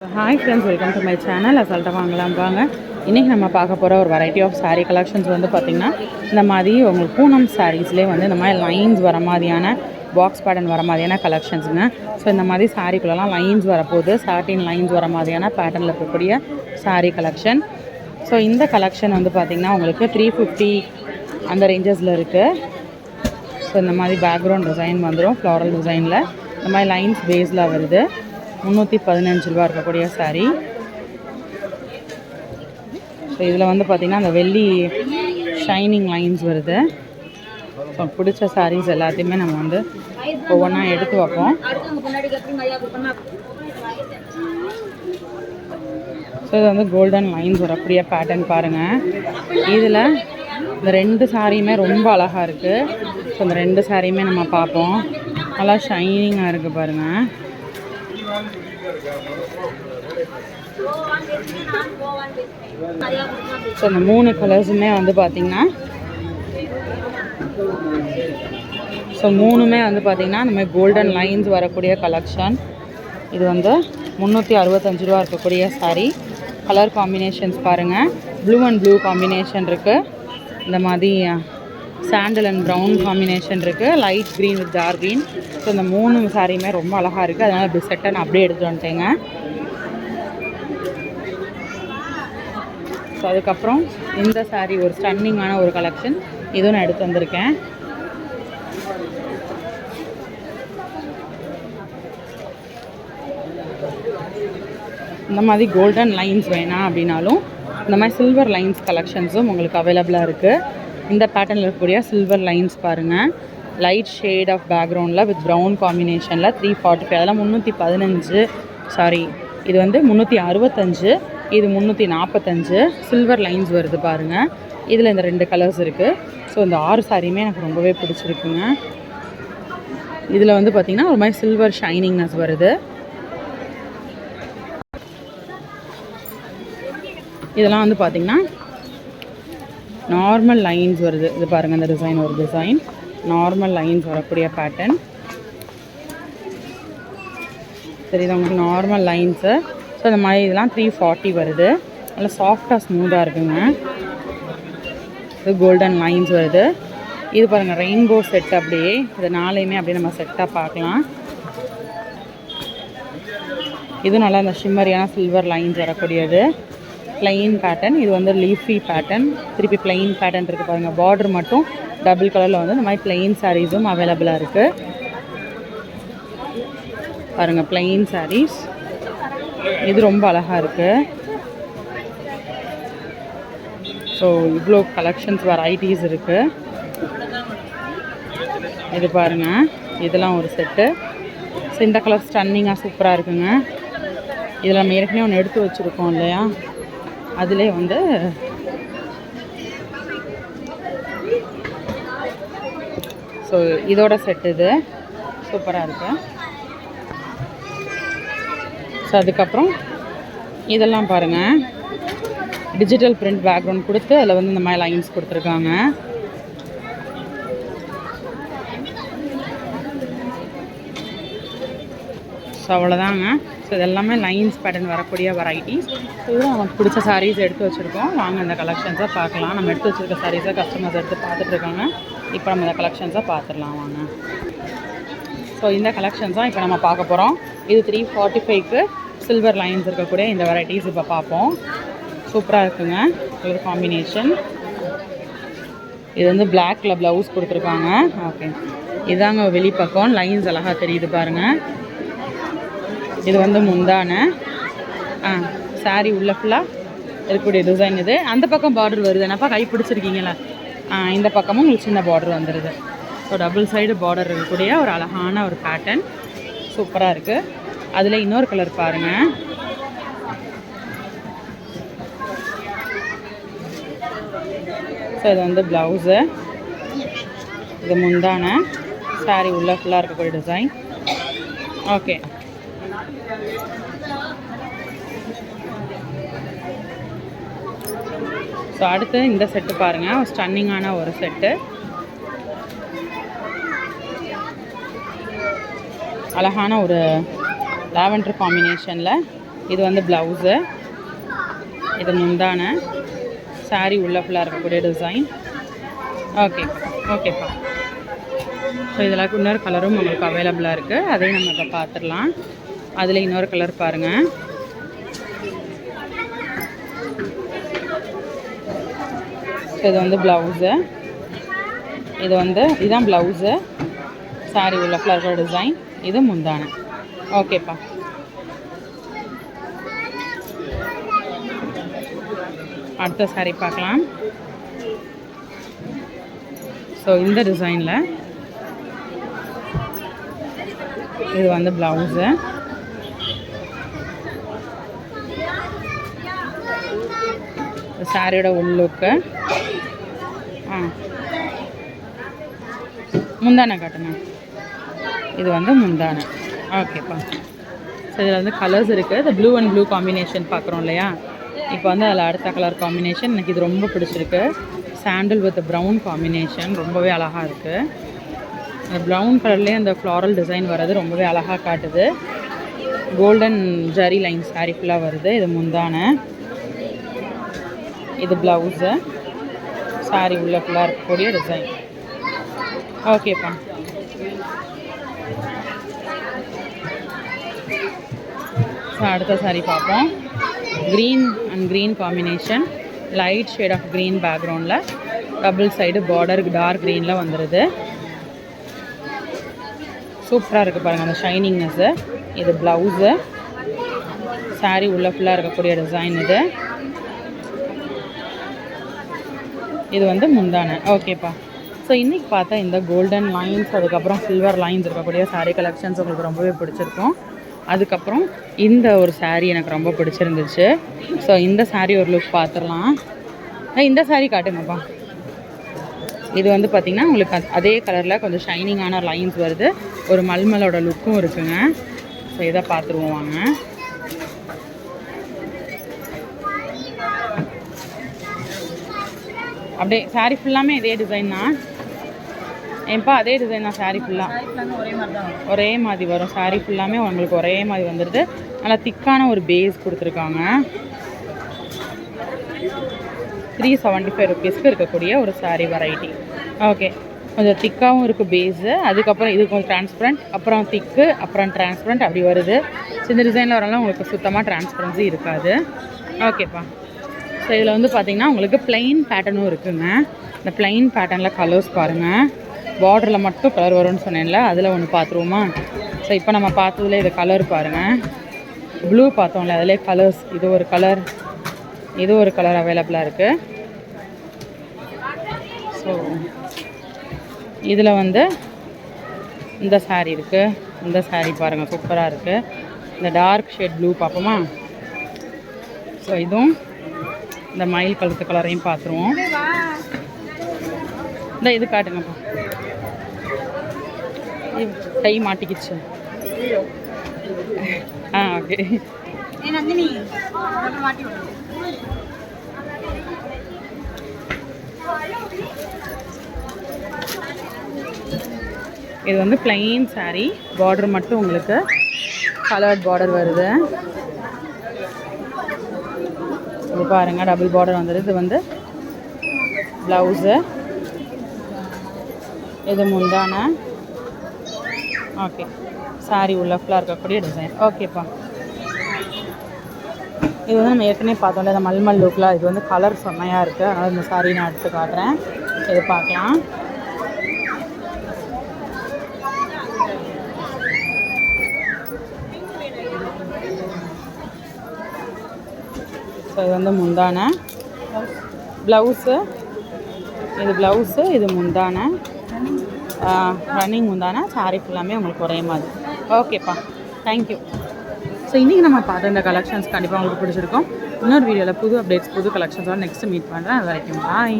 Hi friends welcome to my channel அசால்ட்டாக வாங்கலாம் வாங்க. இன்றைக்கி நம்ம பார்க்க போகிற ஒரு வெரைட்டி ஆஃப் சாரீ கலெக்ஷன்ஸ் வந்து பார்த்திங்கன்னா இந்த மாதிரி உங்களுக்கு பூனம் சாரீஸ்லேயே வந்து இந்த மாதிரி லைன்ஸ் வர மாதிரியான பாக்ஸ் பேட்டர்ன் வர மாதிரியான கலெக்ஷன்ஸுங்க ஸோ இந்த மாதிரி சாரீக்குள்ளலாம் லைன்ஸ் வரப்போகுது. சாட்டின் லைன்ஸ் வர மாதிரியான பேட்டர்னில் இருக்கக்கூடிய சாரீ கலெக்ஷன் ஸோ இந்த கலெக்ஷன் வந்து பார்த்திங்கன்னா உங்களுக்கு த்ரீ ஃபிஃப்டி அந்த ரேஞ்சஸில் இருக்குது ஸோ இந்த மாதிரி பேக்ரவுண்ட் டிசைன் வந்துடும் ஃப்ளாரல் டிசைனில் இந்த மாதிரி லைன்ஸ் பேஸில் வருது. முந்நூற்றி பதினஞ்சு ரூபா இருக்கக்கூடிய saree. ஸோ இதில் வந்து பார்த்திங்கன்னா அந்த வெள்ளி ஷைனிங் லைன்ஸ் வருது. ஸோ பிடிச்ச சாரீஸ் எல்லாத்தையுமே நம்ம வந்து ஒவ்வொன்றா எடுத்து வைப்போம். ஸோ இது வந்து கோல்டன் லைன்ஸ் வரக்கூடிய பேட்டர்ன் பாருங்கள் இதில் இந்த ரெண்டு சாரியுமே ரொம்ப அழகாக இருக்குது ஸோ இந்த ரெண்டு சாரியுமே நம்ம பார்ப்போம். நல்லா ஷைனிங்காக இருக்குது பாருங்கள் ஸோ இந்த மூணு கலர்ஸுமே வந்து பார்த்திங்கன்னா ஸோ மூணுமே வந்து பார்த்திங்கன்னா இந்த மாதிரி கோல்டன் லைன்ஸ் வரக்கூடிய கலெக்ஷன் இது வந்து முந்நூற்றி அறுபத்தஞ்சு ரூபா இருக்கக்கூடிய சாரீ கலர் காம்பினேஷன்ஸ் பாருங்கள் ப்ளூ அண்ட் ப்ளூ காம்பினேஷன் இருக்குது இந்த மாதிரி சாண்டல் அண்ட் ப்ரௌன் காம்பினேஷன் இருக்குது light green with dark green so இந்த மூணு சாரியுமே ரொம்ப அழகாக இருக்குது அதனால் இப்படி செட்டை நான் அப்படியே எடுத்துகிட்டு வந்துட்டேங்க. ஸோ அதுக்கப்புறம் இந்த saree ஒரு ஸ்டன்னிங்கான ஒரு கலெக்ஷன் இதுவும் நான் எடுத்து வந்திருக்கேன். இந்த மாதிரி கோல்டன் லைன்ஸ் வேணாம் அப்படின்னாலும் இந்த மாதிரி சில்வர் லைன்ஸ் கலெக்ஷன்ஸும் உங்களுக்கு அவைலபிளாக இருக்குது இந்த பேட்டர்னில் இருக்கக்கூடிய சில்வர் லைன்ஸ் பாருங்கள் லைட் ஷேட் ஆஃப் பேக்ரவுண்டில் வித் ப்ரௌன் காம்பினேஷனில் த்ரீ ஃபார்ட்டி ஃபைவ் அதெல்லாம் முந்நூற்றி பதினஞ்சு. சாரி இது வந்து முந்நூற்றி அறுபத்தஞ்சு இது முந்நூற்றி நாற்பத்தஞ்சு சில்வர் லைன்ஸ் வருது பாருங்கள் இதில் இந்த ரெண்டு கலர்ஸ் இருக்குது ஸோ இந்த ஆறு சாரியுமே எனக்கு ரொம்பவே பிடிச்சிருக்குங்க. இதில் வந்து பார்த்திங்கன்னா ஒரு மாதிரி சில்வர் ஷைனிங்னஸ் வருது. இதெல்லாம் வந்து பார்த்திங்கன்னா நார்மல் லைன்ஸ் வருது. இது பாருங்கள் இந்த டிசைன் ஒரு டிசைன் நார்மல் லைன்ஸ் வரக்கூடிய பேட்டர்ன் சரி இது உங்களுக்கு? நார்மல் லைன்ஸு ஸோ இந்த மாதிரி இதெல்லாம் த்ரீ ஃபார்ட்டி வருது. நல்லா சாஃப்டாக ஸ்மூத்தாக இருக்குங்க. இது கோல்டன் லைன்ஸ் வருது. இது பாருங்கள் ரெயின்போ செட் அப்படியே. இது நாளையுமே அப்படியே நம்ம செட்டாக பார்க்கலாம். இது நல்லா இந்த ஷிம்மரியான சில்வர் லைன்ஸ் வரக்கூடியது. Plain பேட்டர்ன் இது வந்து லீஃபி பேட்டர்ன் திருப்பி plain பேட்டர்ன் இருக்குது பாருங்கள் பார்டர் மட்டும் டபுள் கலரில் வந்து இந்த மாதிரி plain சாரீஸும் அவைலபிளாக இருக்குது பாருங்கள் plain சாரீஸ் இது ரொம்ப அழகாக இருக்குது ஸோ இவ்வளோ கலெக்ஷன்ஸ் வெரைட்டிஸ் இருக்குது இது பாருங்கள் இதெல்லாம் ஒரு செட்டு ஸோ இந்த கலர் ஸ்டன்னிங்காக சூப்பராக இருக்குங்க. இதில் நம்ம ஏற்கனவே ஒன்று எடுத்து வச்சுருக்கோம் இல்லையா? அதிலே வந்து ஸோ இதோட செட்டு இது. சூப்பராக இருக்கு. ஸோ அதுக்கப்புறம் இதெல்லாம் பாருங்கள் டிஜிட்டல் பிரிண்ட் பேக்ரவுண்ட் கொடுத்து அதில் வந்து இந்த மாதிரி லைன்ஸ் கொடுத்துருக்காங்க. ஸோ அவ்வளோதாங்க ஸோ இது எல்லாமே லைன்ஸ் பேட்டர்ன் வரக்கூடிய வெரைட்டிஸ் ஸோ இதுவும் நமக்கு பிடிச்ச சாரீஸ் எடுத்து வச்சுருக்கோம். வாங்க இந்த கலெக்ஷன்ஸை பார்க்கலாம். நம்ம எடுத்து வச்சுருக்க சாரீஸை கஸ்டமர்ஸ் எடுத்து பார்த்துட்டு இருக்காங்க. இப்போ நம்ம இந்த கலெக்ஷன்ஸை பார்த்துடலாம் வாங்க. ஸோ இந்த கலெக்ஷன்ஸ் தான் இப்போ நம்ம பார்க்க போகிறோம் இது த்ரீ ஃபார்ட்டி ஃபைவ்க்கு சில்வர் லைன்ஸ் இருக்கக்கூடிய இந்த வெரைட்டிஸ் இப்போ பார்ப்போம். சூப்பராக இருக்குங்க. கலர் காம்பினேஷன் இது வந்து பிளாக்கில் ப்ளவுஸ் கொடுத்துருக்காங்க. ஓகே இதாங்க வெளிப்பக்கம். லைன்ஸ் அழகாக தெரியுது பாருங்கள் இது வந்து முந்தான. ஆ சாரி உள்ள ஃபுல்லாக இருக்கக்கூடிய டிசைன் இது. அந்த பக்கம் பார்டர் வருது. என்னப்பா கை பிடிச்சிருக்கீங்களா? ஆ இந்த பக்கமும் உங்களுக்கு சின்ன பார்டர் வந்துடுது ஸோ டபுள் சைடு பார்டர் இருக்கக்கூடிய ஒரு அழகான ஒரு பேட்டர்ன் சூப்பராக இருக்குது அதில் இன்னொரு கலர் பாருங்கள் ஸோ இது வந்து ப்ளவுஸு இது முந்தான. சாரி உள்ள ஃபுல்லாக இருக்கக்கூடிய டிசைன் ஓகே ஸோ அடுத்து இந்த செட்டு பாருங்கள் ஸ்டன்னிங்கான ஒரு செட்டு அழகான ஒரு லாவெண்டர் காம்பினேஷனில் இது வந்து ப்ளவுஸு இது முந்தான. சாரீ உள்ள ஃபுல்லாக இருக்கக்கூடிய டிசைன் ஓகே ஓகேப்பா ஸோ இதில் இன்னொரு கலரும் உங்களுக்கு அவைலபிளாக இருக்குது அதையும் நம்ம இப்போ பார்த்துடலாம் அதில் இன்னொரு கலர் பாருங்கள் இது வந்து ப்ளவுஸு இது வந்து இதுதான் ப்ளவுஸு சாரி உள்ள ஃப்ளவர் டிசைன் இது முந்தான. ஓகேப்பா அடுத்த சாரி பார்க்கலாம். ஸோ இந்த டிசைனில் இது வந்து ப்ளவுஸு சாரியோட உள்ளுக்கு ஆ. முந்தானை காட்டுங்க இது வந்து முந்தானை. ஓகேப்பா ஸோ இதில் வந்து கலர்ஸ் இருக்குது இந்த ப்ளூ அண்ட் ப்ளூ காம்பினேஷன் பார்க்குறோம் இல்லையா? இப்போ வந்து அதில் அடுத்த கலர் காம்பினேஷன் எனக்கு இது ரொம்ப பிடிச்சிருக்கு. சாண்டில் வித் ப்ரௌன் காம்பினேஷன் ரொம்பவே அழகாக இருக்குது அந்த ப்ரௌன் கலர்லேயே அந்த ஃப்ளாரல் டிசைன் வர்றது ரொம்பவே அழகாக காட்டுது. கோல்டன் ஜரி லைன் சாரி ஃபுல்லாக வருது. இது முந்தானை. இது ப்ளவுஸு சாரி உள்ள ஃபுல்லாக இருக்கக்கூடிய டிசைன் ஓகேப்பா ஸோ அடுத்த சாரி பார்ப்போம். Green and green combination light shade of green பேக்ரவுண்டில் டபுள் சைடு பார்டர் டார்க் க்ரீனில் வந்துடுது சூப்பராக இருக்குது பாருங்கள் அந்த ஷைனிங்னஸ்ஸு இது ப்ளவுஸு saree உள்ள ஃபுல்லாக இருக்கக்கூடிய டிசைன் இது. இது வந்து முந்தானை. ஓகேப்பா ஸோ இன்றைக்கி பார்த்தா இந்த கோல்டன் லைன்ஸ் அதுக்கப்புறம் சில்வர் லைன்ஸ் இருக்கக்கூடிய சாரீ கலெக்ஷன்ஸ் உங்களுக்கு ரொம்பவே பிடிச்சிருக்கும். அதுக்கப்புறம் இந்த ஒரு சாரீ எனக்கு ரொம்ப பிடிச்சிருந்துச்சு. ஸோ இந்த சாரீ ஒரு லுக் பார்த்துடலாம் இந்த சாரீ காட்டுங்கப்பா. இது வந்து பார்த்திங்கன்னா உங்களுக்கு அத்- அதே கலரில் கொஞ்சம் ஷைனிங்கான லைன்ஸ் வருது. ஒரு மல்மலோட லுக்கும் இருக்குங்க. ஸோ இதை பார்த்துருவோம் வாங்க. அப்படியே saree ஃபுல்லாமே இதே டிசைன் தான். ஏன்ப்பா அதே டிசைன் தான் saree ஃபுல்லாக ஒரே மாதிரி தான். ஒரே மாதிரி வரும். saree ஃபுல்லாமே உங்களுக்கு ஒரே மாதிரி வந்துடுது நல்லா திக்கான ஒரு பேஸ் கொடுத்துருக்காங்க. த்ரீ செவன்ட்டி ஃபைவ் ருபீஸ்க்கு இருக்கக்கூடிய ஒரு saree வெரைட்டி ஓகே கொஞ்சம் திக்காகவும் இருக்குது பேஸு அதுக்கப்புறம் இது கொஞ்சம் டிரான்ஸ்பரண்ட் அப்புறம் திக்கு அப்புறம் டிரான்ஸ்பரண்ட் அப்படி வருது. இந்த டிசைனில் வரலாம் உங்களுக்கு சுத்தமாக டிரான்ஸ்பரன்சி இருக்காது. ஓகேப்பா ஸோ இதில் வந்து பார்த்தீங்கன்னா உங்களுக்கு பிளெயின் பேட்டர்னும் இருக்குங்க. இந்த பிளெயின் பேட்டர்னில் கலர்ஸ் பாருங்கள் பார்டரில் மட்டும் கலர் வரும்னு சொன்னேன்ல அதில் ஒன்று பார்த்துருவோமா ஸோ இப்போ நம்ம பார்த்ததுல இது கலர் பாருங்கள் ப்ளூ பார்த்தோம்ல அதிலே கலர்ஸ் இது ஒரு கலர் இது ஒரு கலர் அவைலபிளாக இருக்குது ஸோ இதில் வந்து இந்த சாரீ இருக்குது இந்த சாரீ பாருங்கள் சூப்பராக இருக்குது இந்த டார்க் ஷேட் ப்ளூ பார்ப்போமா ஸோ இதுவும் இந்த மயில் கழுத்து கலரையும் பார்த்துருவோம் இந்த இது காட்டுங்கப்பா. கை மாட்டிக்கிச்சு. ஆ ஓகே. இது வந்து plain saree. பார்டர் மட்டும் உங்களுக்கு கலர்ட் பார்டர் வருது. இது பாருங்க. டபுள் பார்டர் வந்துடுது இது வந்து ப்ளவுஸு இது முந்தான. ஓகே சாரி உள்ள ஃபுல்லாக இருக்கக்கூடிய டிசைன் ஓகேப்பா இது வந்து நம்ம ஏற்கனவே பார்த்தோம்ல இந்த மல்மல் லுக்கில் இது வந்து கலர் செம்மையாக இருக்குது அதனால் இந்த சாரி நான் எடுத்து காட்டுறேன். இது பார்க்கலாம். ஸோ இது வந்து முந்தானை. ப்ளவுஸு. இது ப்ளவுஸு இது முந்தானை. ரன்னிங் முந்தான சாரீ ஃபுல்லாமே உங்களுக்கு ஒரே மாதிரி. ஓகேப்பா. தேங்க்யூ ஸோ இன்றைக்கி நம்ம பார்த்த இந்த கலெக்ஷன்ஸ் கண்டிப்பாக உங்களுக்கு பிடிச்சிருக்கும். இன்னொரு வீடியோவில் புது அப்டேட்ஸ் புது கலெக்ஷன்ஸோட நெக்ஸ்ட் மீட் பண்ணுறேன் அது வரைக்கும் பாய்